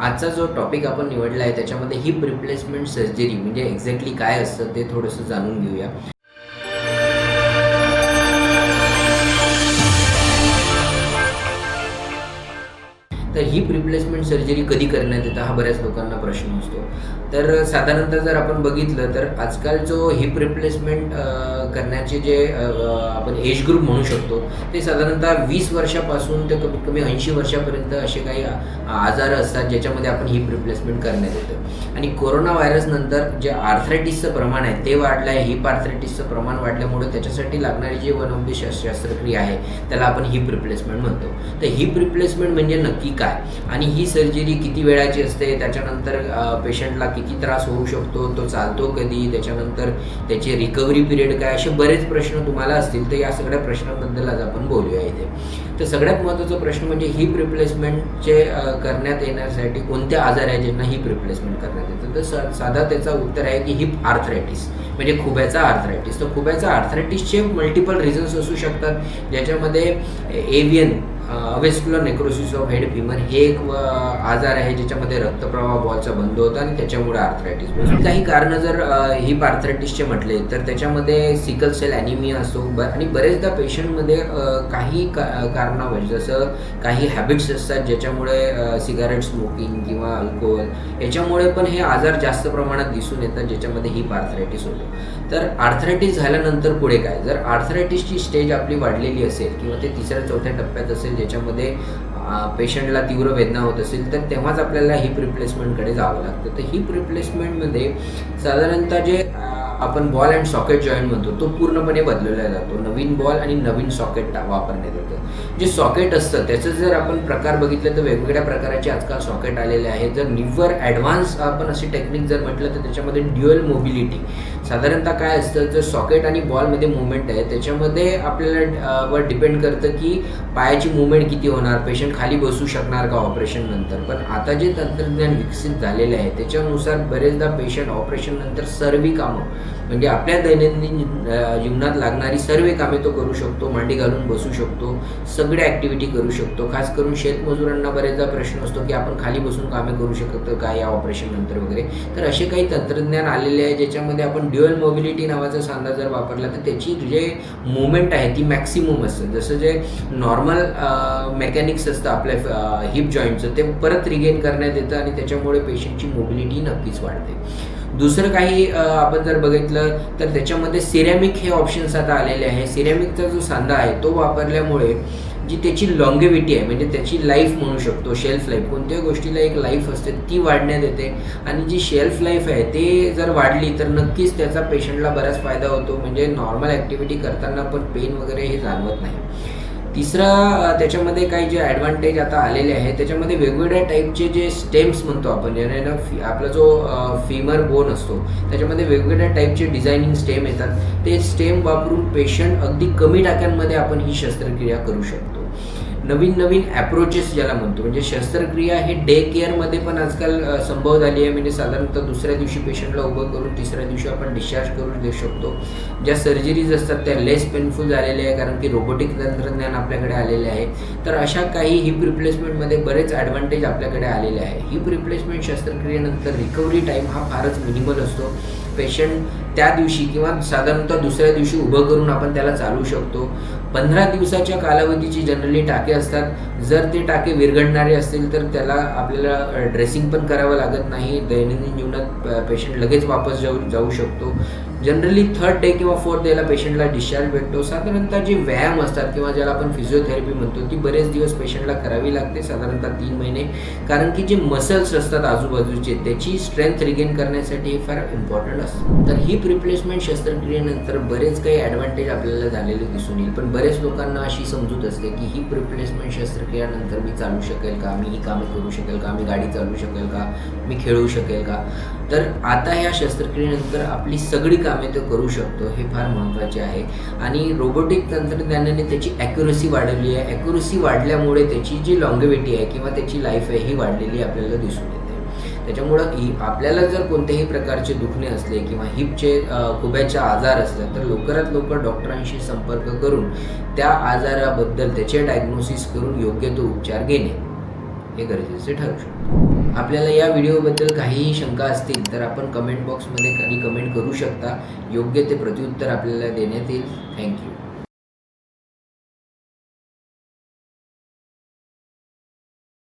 आजचा जो टॉपिक आपण निवडला आहे त्याच्यामध्ये हिप रिप्लेसमेंट सर्जरी म्हणजे एक्झॅक्टली काय असतं ते थोडंसं जाणून घेऊया. हिप रिप्लेसमेंट सर्जरी कधी करण्यात येतं हा बऱ्याच लोकांना प्रश्न असतो. तर साधारणतः जर आपण बघितलं तर आजकाल जो हिप रिप्लेसमेंट करण्याचे जे आपण एज ग्रुप म्हणू शकतो ते साधारणतः वीस वर्षापासून ते कमीत कमी ऐंशी वर्षापर्यंत असे काही आजार असतात ज्याच्यामध्ये आपण हिप रिप्लेसमेंट करण्यात येतं. आणि कोरोना व्हायरसनंतर जे आर्थरायटिसचं प्रमाण आहे ते वाढलं आहे हिप आर्थरायटिसचं प्रमाण वाढल्यामुळे त्याच्यासाठी लागणारी जी वन ऑफ दी शस्त्रक्रिया आहे त्याला आपण हिप रिप्लेसमेंट म्हणतो. तर हिप रिप्लेसमेंट म्हणजे नक्की काय? आणि ही सर्जरी किती वेळाची असते त्याच्यानंतर पेशंटला किती त्रास होऊ शकतो तो चालतो कधी त्याच्यानंतर त्याची रिकव्हरी पिरियड काय असे बरेच प्रश्न तुम्हाला असतील. तर या सगळ्या प्रश्नांबद्दल आज आपण बोलूया इथे. तर सगळ्यात महत्त्वाचा प्रश्न म्हणजे हिप रिप्लेसमेंटचे करण्यात येण्यासाठी कोणत्या आजार आहे ज्यांना हिप रिप्लेसमेंट करण्यात येतं? तर सा- साधा त्याचा उत्तर आहे की हिप आर्थरायटिस म्हणजे खुब्याचा आर्थरायटिस तर खुब्याचा आर्थरायटिसचे मल्टिपल रिझन्स असू शकतात. ज्याच्यामध्ये AVN avascular necrosis of head femur हे एक आजार आहे ज्याच्यामध्ये रक्तप्रवाह बॉलचा बंद होता आणि त्याच्यामुळे आर्थरायटिस. काही कारण जर हिप आर्थरायटिसचे म्हटले तर त्याच्यामध्ये सिकल सेल ॲनिमिया असतो ब आणि बरेचदा पेशंटमध्ये काही का कारणावर जसं काही हॅबिट्स असतात ज्याच्यामुळे सिगारेट स्मोकिंग किंवा अल्कोहोल याच्यामुळे पण हे आजार जास्त प्रमाणात दिसून येतात ज्याच्यामध्ये हिप आर्थरायटिस होतो. तर आर्थरायटिस झाल्यानंतर पुढे काय? जर आर्थरायटिसची स्टेज आपली वाढलेली असेल किंवा ते तिसऱ्या चौथ्या टप्प्यात असेल ज्याच्यामध्ये पेशंटला तीव्र वेदना होत असेल तर तेव्हाच आपल्याला हिप रिप्लेसमेंटकडे जावं लागतं. तर हिप रिप्लेसमेंटमध्ये साधारणतः जे आपण बॉल अँड सॉकेट जॉईंट म्हणतो तो पूर्णपणे बदलवला जातो. नवीन बॉल आणि नवीन सॉकेट टा- वापरण्यात येतं. जे सॉकेट असतं त्याचं जर आपण प्रकार बघितलं तर वेगवेगळ्या प्रकाराचे आजकाल सॉकेट आलेले आहेत. जर निव्वर ॲडव्हान्स आपण अशी टेक्निक जर म्हटलं तर त्याच्यामध्ये ड्युअल मोबिलिटी साधारणतः काय असतं जर सॉकेट आणि बॉलमध्ये मुवमेंट आहे त्याच्यामध्ये आपल्याला वर डिपेंड करतं की पायाची मुवमेंट किती होणार पेशंट खाली बसू शकणार का ऑपरेशन नंतर. पण आता जे तंत्रज्ञान विकसित झालेले आहे त्याच्यानुसार बरेचदा पेशंट ऑपरेशन नंतर सर्वी कामं म्हणजे आपल्या दैनंदिन जीवनात लागणारी सर्व कामे तो करू शकतो मांडी घालून बसू शकतो सगळ्या ॲक्टिव्हिटी करू शकतो. खास करून शेतमजुरांना बरेचदा प्रश्न असतो की आपण खाली बसून कामे करू शकतो का या ऑपरेशन नंतर वगैरे? तर असे काही तंत्रज्ञान आलेले आहे ज्याच्यामध्ये आपण ड्युअल मोबिलिटी नावाचा सांधा जर वापरला तर त्याची जे मुवमेंट आहे ती मॅक्सिमम असतं. जसं जे नॉर्मल मेकॅनिक्स असतं आपल्या हिप जॉईंटचं ते परत रिगेन करण्यात येतं आणि त्याच्यामुळे पेशंटची मोबिलिटी नक्कीच वाढते. दुसरं काही आपण जर बघितलं तर त्याच्यामध्ये सिरॅमिक हे ऑप्शन्स आता आलेले आहे. सिरॅमिकचा जो सांधा आहे तो वापरल्यामुळे जी त्याची लॉंगेविटी आहे म्हणजे त्याची लाईफ म्हणू शकतो शेल्फ लाईफ कोणत्याही गोष्टीला एक लाईफ असते ती वाढण्यात येते. आणि जी शेल्फ लाईफ आहे ते जर वाढली तर नक्कीच त्याचा पेशंटला बराच फायदा होतो. म्हणजे नॉर्मल ॲक्टिव्हिटी करताना पण पेन वगैरे हे जाणवत नाही. तिसरा त्याच्यामध्ये काही जे ॲडव्हान्टेज आता आलेले आहे त्याच्यामध्ये वेगवेगळ्या टाईपचे जे स्टेम्स म्हणतो आपण ज्याने ना आपला जो फिमर बोन असतो त्याच्यामध्ये वेगवेगळ्या टाईपचे डिझायनिंग स्टेम येतात. ते स्टेम वापरून पेशंट अगदी कमी टाक्यांमध्ये आपण ही शस्त्रक्रिया करू शकतो. नवीन नवीन ॲप्रोचेस ज्याला म्हणतो. म्हणजे शस्त्रक्रिया हे डे केअरमध्ये पण आजकाल संभव झाली आहे. म्हणजे साधारणतः दुसऱ्या दिवशी पेशंटला उभं करून तिसऱ्या दिवशी आपण डिस्चार्ज करून देऊ शकतो. ज्या सर्जरीज असतात त्या लेस पेनफुल झालेल्या आहे. कारण की रोबोटिक तंत्रज्ञान आपल्याकडे आलेले आहे. तर अशा काही हिप रिप्लेसमेंटमध्ये बरेच ॲडव्हान्टेज आपल्याकडे आलेले आहे. हिप रिप्लेसमेंट शस्त्रक्रियेनंतर रिकव्हरी टाईम हा फारच मिनिमल असतो. पेशंट त्या दिवशी किंवा साधारणतः दुसऱ्या दिवशी उभं करून आपण त्याला चालू शकतो. पंधरा दिवसाच्या कालावधीची जनरली टाके असतात. जर ते टाके विरघडणारे असतील तर त्याला आपल्याला ड्रेसिंग पण करावं लागत नाही. दैनंदिन जीवनात पेशंट लगेच वापस जाऊ जाऊ शकतो. जनरली थर्ड डे किंवा फोर्थ डेला पेशंटला डिस्चार्ज भेटतो. साधारणतः जे व्यायाम असतात किंवा ज्याला आपण फिजिओथेरपी म्हणतो ती बरेच दिवस पेशंटला करावी लागते. साधारणतः तीन महिने. कारण की जे मसल्स असतात आजूबाजूचे त्याची स्ट्रेंथ रिगेन करण्यासाठी हे फार इम्पॉर्टंट असतं. तर हिप रिप्लेसमेंट शस्त्रक्रियेनंतर बरेच काही ॲडव्हान्टेज आपल्याला झालेले दिसून येईल. पण बरेच लोकांना अशी समजूत असते की ही रिप्लेसमेंट शस्त्रक्रियानंतर मी चालू शकेल का? मी ही कामे करू शकेल का? मी गाडी चालू शकेल का? मी खेळू शकेल का? तर आता ह्या शस्त्रक्रियेनंतर आपली सगळी कामे तो करू शकतो हे फार महत्त्वाचे आहे. आणि रोबोटिक तंत्रज्ञानाने त्याची ॲक्युरसी वाढवली आहे. ॲक्युरसी वाढल्यामुळे त्याची जी लॉंगेविटी आहे किंवा त्याची लाईफ आहे ही वाढलेली आपल्याला दिसून येते. त्याच्यामुळं ही आपल्याला जर कोणत्याही प्रकारचे दुखणे असले किंवा हिपचे खुब्याचे आजार असले तर लवकरात लवकर डॉक्टरांशी संपर्क करून त्या आजाराबद्दल त्याचे डायग्नोसिस करून योग्य तो उपचार घेणे हे गरजेचे ठरू शकतो. आपल्याला या व्हिडिओबद्दल काहीही शंका असतील तर आपण कमेंट बॉक्समध्ये काही कमेंट करू शकता. योग्य ते प्रत्युत्तर आपल्याला देण्यात येईल. थँक्यू